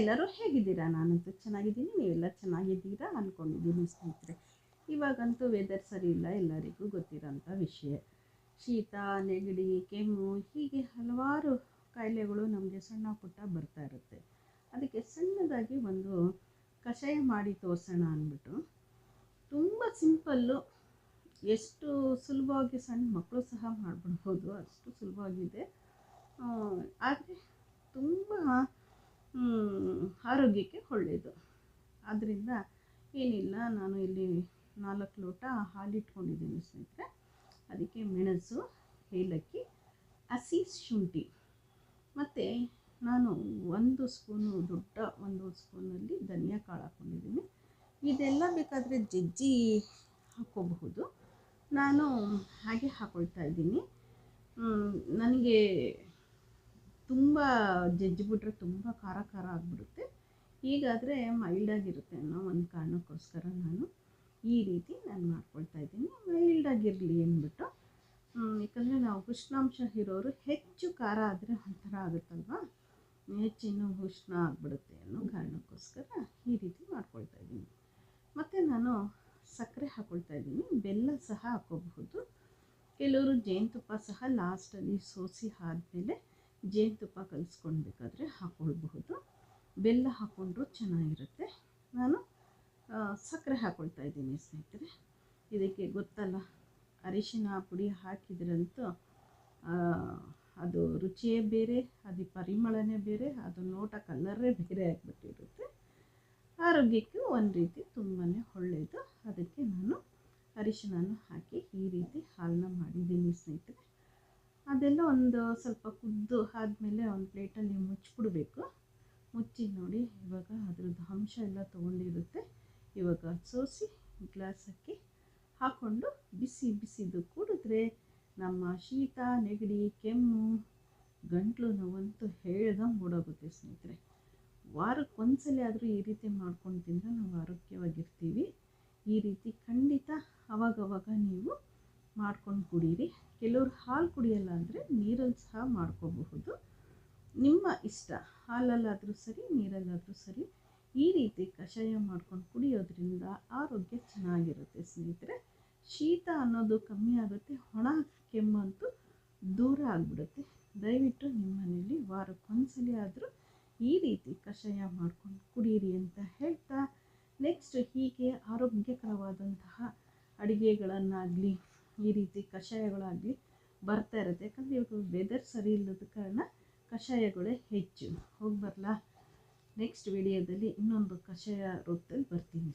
ಎಲ್ಲರೂ ಹೇಗಿದ್ದೀರಾ? ನಾನಂತೂ ಚೆನ್ನಾಗಿದ್ದೀನಿ, ನೀವೆಲ್ಲ ಚೆನ್ನಾಗಿದ್ದೀರಾ ಅಂದ್ಕೊಂಡಿದ್ದೀನಿ ಸ್ನೇಹಿತರೆ. ಇವಾಗಂತೂ ವೆದರ್ ಸರಿ ಇಲ್ಲ, ಎಲ್ಲರಿಗೂ ಗೊತ್ತಿರೋಂಥ ವಿಷಯ. ಶೀತ, ನೆಗಡಿ, ಕೆಮ್ಮು, ಹೀಗೆ ಹಲವಾರು ಕಾಯಿಲೆಗಳು ನಮಗೆ ಸಣ್ಣ ಪುಟ್ಟ ಬರ್ತಾ ಇರುತ್ತೆ. ಅದಕ್ಕೆ ಸಣ್ಣದಾಗಿ ಒಂದು ಕಷಾಯ ಮಾಡಿ ತೋರಿಸೋಣ ಅಂದ್ಬಿಟ್ಟು, ತುಂಬ ಸಿಂಪಲ್ಲು, ಎಷ್ಟು ಸುಲಭವಾಗಿ ಸಣ್ಣ ಮಕ್ಕಳು ಸಹ ಮಾಡಿಬಿಡ್ಬೋದು, ಅಷ್ಟು ಸುಲಭವಾಗಿದೆ. ಆದರೆ ತುಂಬ ಆರೋಗ್ಯಕ್ಕೆ ಒಳ್ಳೆಯದು ಆದ್ದರಿಂದ ಏನಿಲ್ಲ, ನಾನು ಇಲ್ಲಿ ನಾಲ್ಕು ಲೋಟ ಹಾಲಿಟ್ಕೊಂಡಿದ್ದೀನಿ ಸ್ನೇಹಿತರೆ. ಅದಕ್ಕೆ ಮೆಣಸು, ಏಲಕ್ಕಿ, ಹಸಿ ಶುಂಠಿ. ಮತ್ತು ನಾನು ಒಂದು ಸ್ಪೂನು ದೊಡ್ಡ ಒಂದು ಸ್ಪೂನಲ್ಲಿ ಧನಿಯಾ ಕಾಳು ಹಾಕ್ಕೊಂಡಿದ್ದೀನಿ. ಇದೆಲ್ಲ ಬೇಕಾದರೆ ಜಜ್ಜಿ ಹಾಕ್ಕೋಬಹುದು. ನಾನು ಹಾಗೆ ಹಾಕ್ಕೊಳ್ತಾ ಇದ್ದೀನಿ. ನನಗೆ ತುಂಬ ಜಜ್ಜಿಬಿಟ್ರೆ ತುಂಬ ಖಾರ ಖಾರ ಆಗಿಬಿಡುತ್ತೆ. ಹೀಗಾದರೆ ಮೈಲ್ಡಾಗಿರುತ್ತೆ ಅನ್ನೋ ಒಂದು ಕಾರಣಕ್ಕೋಸ್ಕರ ನಾನು ಈ ರೀತಿ ನಾನು ಮಾಡ್ಕೊಳ್ತಾ ಇದ್ದೀನಿ. ಮೈಲ್ಡಾಗಿರಲಿ ಅಂದ್ಬಿಟ್ಟು. ಯಾಕಂದರೆ ನಾವು ಉಷ್ಣಾಂಶ ಇರೋರು ಹೆಚ್ಚು ಖಾರ ಆದರೆ ಒಂಥರ ಆಗುತ್ತಲ್ವಾ? ಹೆಚ್ಚಿನ ಉಷ್ಣ ಆಗಿಬಿಡುತ್ತೆ ಅನ್ನೋ ಕಾರಣಕ್ಕೋಸ್ಕರ ಈ ರೀತಿ ಮಾಡ್ಕೊಳ್ತಾ ಇದ್ದೀನಿ. ಮತ್ತು ನಾನು ಸಕ್ಕರೆ ಹಾಕ್ಕೊಳ್ತಾ ಇದ್ದೀನಿ. ಬೆಲ್ಲ ಸಹ ಹಾಕ್ಕೋಬಹುದು ಕೆಲವರು ಜೇನುತುಪ್ಪ ಸಹ ಲಾಸ್ಟಲ್ಲಿ ಸೋಸಿ ಆದಮೇಲೆ ಜೇನುತುಪ್ಪ ಕಲಿಸ್ಕೊಳ್ಬೇಕಾದ್ರೆ ಹಾಕ್ಕೊಳ್ಬಹುದು ಬೆಲ್ಲ ಹಾಕ್ಕೊಂಡ್ರೂ ಚೆನ್ನಾಗಿರುತ್ತೆ. ನಾನು ಸಕ್ಕರೆ ಹಾಕ್ಕೊಳ್ತಾ ಇದ್ದೀನಿ ಸ್ನೇಹಿತರೆ. ಇದಕ್ಕೆ ಗೊತ್ತಲ್ಲ, ಅರಿಶಿನ ಪುಡಿ ಹಾಕಿದ್ರಂತೂ ಅದು ರುಚಿಯೇ ಬೇರೆ, ಅದು ಪರಿಮಳನೇ ಬೇರೆ, ಅದು ನೋಟ ಕಲರೇ ಬೇರೆ ಆಗಿಬಿಟ್ಟಿರುತ್ತೆ. ಆರೋಗ್ಯಕ್ಕೂ ಒಂದು ರೀತಿ ತುಂಬಾ ಒಳ್ಳೆಯದು ಅದಕ್ಕೆ ನಾನು ಅರಿಶಿನನ ಹಾಕಿ ಈ ರೀತಿ ಹಾಲನ್ನ ಮಾಡಿದ್ದೀನಿ ಸ್ನೇಹಿತರೆ ಅದೆಲ್ಲ ಒಂದು ಸ್ವಲ್ಪ ಕುದ್ದು ಆದಮೇಲೆ ಒಂದು ಪ್ಲೇಟಲ್ಲಿ ಮುಚ್ಚಿಬಿಡ್ಬೇಕು. ಮುಚ್ಚಿ ನೋಡಿ, ಇವಾಗ ಅದ್ರದ್ದು ಅಂಶ ಎಲ್ಲ ತೊಗೊಂಡಿರುತ್ತೆ. ಇವಾಗ ಸೋಸಿ ಗ್ಲಾಸಕ್ಕೆ ಹಾಕ್ಕೊಂಡು ಬಿಸಿ ಬಿಸಿದು ಕುಡಿದ್ರೆ ನಮ್ಮ ಶೀತ, ನೆಗಡಿ, ಕೆಮ್ಮು, ಗಂಟ್ಲು ನೋವಂತೂ ಹೇಳ್ದಂಗೆ ಮೂಡೋಗುತ್ತೆ ಸ್ನೇಹಿತರೆ. ವಾರಕ್ಕೆ ಒಂದ್ಸಲ ಆದರೂ ಈ ರೀತಿ ಮಾಡ್ಕೊಂಡು ತಿಂದರೆ ನಾವು ಆರೋಗ್ಯವಾಗಿರ್ತೀವಿ. ಈ ರೀತಿ ಖಂಡಿತ ಅವಾಗವಾಗ ನೀವು ಮಾಡ್ಕೊಂಡು ಕುಡೀರಿ. ಕೆಲವರು ಹಾಲು ಕುಡಿಯಲ್ಲ ಅಂದರೆ ನೀರಲ್ಲಿ ಸಹ ಮಾಡ್ಕೋಬಹುದು. ನಿಮ್ಮ ಇಷ್ಟ, ಹಾಲಲ್ಲಾದರೂ ಸರಿ, ನೀರಲ್ಲಾದರೂ ಸರಿ, ಈ ರೀತಿ ಕಷಾಯ ಮಾಡ್ಕೊಂಡು ಕುಡಿಯೋದ್ರಿಂದ ಆರೋಗ್ಯ ಚೆನ್ನಾಗಿರುತ್ತೆ ಸ್ನೇಹಿತರೆ. ಶೀತ ಅನ್ನೋದು ಕಮ್ಮಿ ಆಗುತ್ತೆ, ಒಣ ಕೆಮ್ಮಂತೂ ದೂರ ಆಗಿಬಿಡುತ್ತೆ. ದಯವಿಟ್ಟು ನಿಮ್ಮ ಮನೆಯಲ್ಲಿ ವಾರಕ್ಕೊಂದ್ಸಲಿ ಆದರೂ ಈ ರೀತಿ ಕಷಾಯ ಮಾಡ್ಕೊಂಡು ಕುಡೀರಿ ಅಂತ ಹೇಳ್ತಾ, ನೆಕ್ಸ್ಟ್ ಹೀಗೆ ಆರೋಗ್ಯಕರವಾದಂತಹ ಅಡುಗೆಗಳನ್ನಾಗಲಿ ಈ ರೀತಿ ಕಷಾಯಗಳಾಗಲಿ ಬರ್ತಾ ಇರುತ್ತೆ. ಯಾಕಂದರೆ ಇವಾಗ ವೆದರ್ ಸರಿ ಇಲ್ಲದ ಕಾರಣ ಕಷಾಯಗಳೇ ಹೆಚ್ಚು. ಹೋಗಿ ಬರಲಾ? ನೆಕ್ಸ್ಟ್ ವಿಡಿಯೋದಲ್ಲಿ ಇನ್ನೊಂದು ಕಷಾಯ ರೂಪದಲ್ಲಿ ಬರ್ತೀನಿ